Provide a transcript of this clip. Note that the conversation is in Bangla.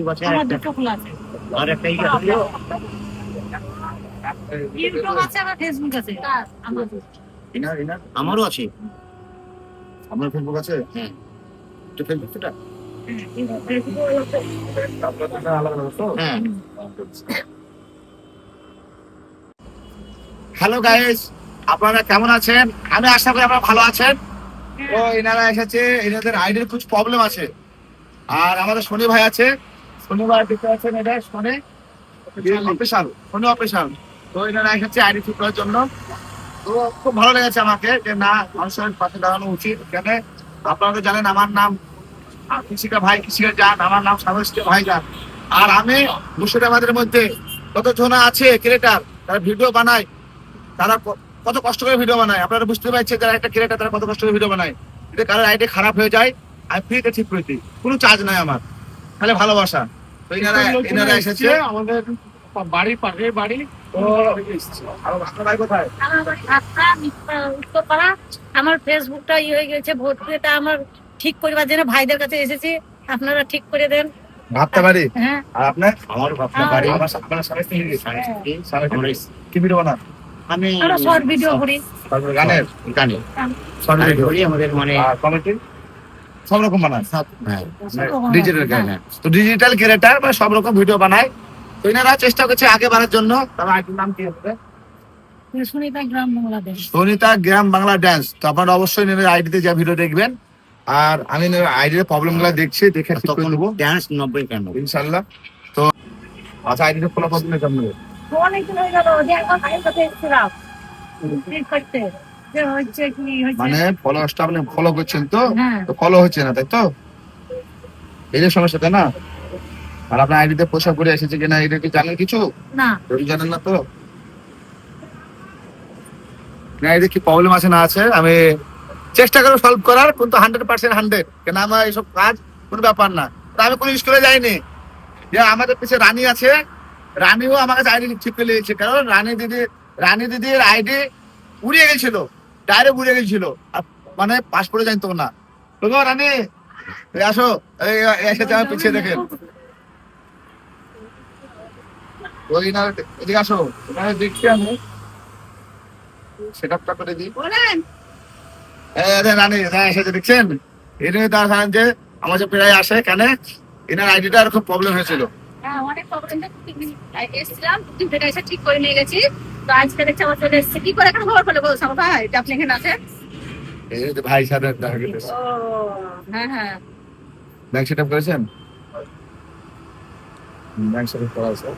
ইউটিউব আছে আর আমার একটা দুটো খোলা আছে। আর একটা ইয়ে আছে। ইউটিউব আছে আবার ফেসবুক আছে? আমার ইনার ইনার? আমারও আছে। আপনার ফেসবুক আছে? হ্যাঁ। তো ফেসবুক আলাদা তো? হ্যাঁ। হ্যালো গাইস আপনারা কেমন আছেন? আমি আশা করি আপনারা ভালো আছেন। তো এনারা এসেছে। এনাদের আইডির কিছু প্রবলেম আছে। আর আমাদের শনি ভাই আছে। শনি ভাই দেখতে পাচ্ছেন এটা শনি অফিসাল শনি অফিসাল তো এনারা এসেছে আইডি ঠিক করার জন্য। তো খুব ভালো লেগেছে আমাকে যে না মানুষের পাশে দাঁড়ানো উচিত। এখানে আপনারা তো জানেন আমার নাম কৃষিকা ভাই কৃষিকা যান আমার নাম সামস্টিক ভাই যান আর আমি মুর্শিদাবাদের মধ্যে কত জন আছে ক্রিয়েটার তারা ভিডিও বানায়। তারা কত কষ্ট করে ভিডিও বানায়? আপনারা বুঝতে পারছেন যারা একটা ক্রিয়েটার তারা কত কষ্ট করে ভিডিও বানায়। যদি কারোর আইডি খারাপ হয়ে যায় আমি ফ্রিতে ঠিক করে দিই। কোনো চার্জ নাই আমার। খালি ভালোবাসা। এনারা এনারা এসেছে আমাদের বাড়ির পাশে বাড়ি। তো আর আপনার ভাই কোথায়? আমার ফেসবুকটা ইয়ে হয়ে গেছে ভর্তি এটা আমার ঠিক করবার জন্য ভাইদের কাছে এসেছি। আপনারা ঠিক করে দেন। ভাবতে পারি হ্যাঁ। আর আপনার? আমারও ভাবতে। পারি আমার আপনার স্বামী কি ভিডিও বানান? আমি শর্ট ভিডিও করি। গানের? গানে। শর্ট ভিডিও করি আমাদের মানে কমেডি সব রকম বানান হ্যাঁ। ডিজিটাল হ্যাঁ। তো ডিজিটাল মানে সব রকম ভিডিও বানায়। তো এনারা চেষ্টা করছে আগে বাড়ার জন্য। তার আইটির নাম কি হবে? সুনিতা গ্রাম বাংলাদেশ। সনিতা গ্রাম বাংলা ড্যান্স তো আপনারা অবশ্যই এনাদের আইডিতে যা ভিডিও দেখবেন। আর আমি আইডির প্রবলেমগুলো দেখছি দেখে ঠিক করে তখন দেবো ডান্স নব্বই কেন? ইনশাল্লাহ। তো আচ্ছা আইডিতে ফলো করবেন আপনাদের অনেকদিন হয়ে গেল যে এসেছিলাম ঠিক করতে মানে ফলোয়ার্সটা আপনি ফলো করছেন তো? হ্যাঁ। ফলো হচ্ছে না তাই তো? এই যে সমস্যা তাই না? আর আপনার আইডিতে পোশাক করে এসেছে কিনা এটা কি জানেন কিছু? না। জানেন না তো? না কি প্রবলেম আছে না আছে আমি চেষ্টা করব সলভ করার কিন্তু হান্ড্রেড পার্সেন্ট হান্ড্রেড কেন আমার এইসব কাজ কোনো ব্যাপার না। আমি কোনো স্কুলে যাইনি। যে আমাদের পিছে রানী আছে রানীও আমার কাছে আইডি ঠিক করে নিয়েছে কারণ রানী দিদি রানী দিদির আইডি উড়িয়ে গেছিল। ডাইরেক্ট উড়িয়ে গেছিল। মানে পাসপোর্টে জানতো না। তো গো রানী আসো এসেছে আমার পিছিয়ে দেখেন। ওই না এদিকে আসো দেখছি আমি। সেট আপটা করে দিই। বলেন। যে হ্যাঁ এসেছে দেখছেন? এই তার জানেন আমার যে প্রায় আসে কেন এনার আইডিটা আর খুব প্রবলেম হয়েছিল। হ্যাঁ অনেক প্রবলেম এসে ঠিক করে নিয়ে গেছি। তো আজকে দেখছি আমার চলে এসেছে। কি করে এখন খবর পেলে বলছো আমার ভাই যে আপনি এখানে আছেন? এই যে ভাই সাথে দেখা গেছে হ্যাঁ হ্যাঁ। ব্যাংক সেট আপ করেছেন? ব্যাংক সেট আপ করা আছে।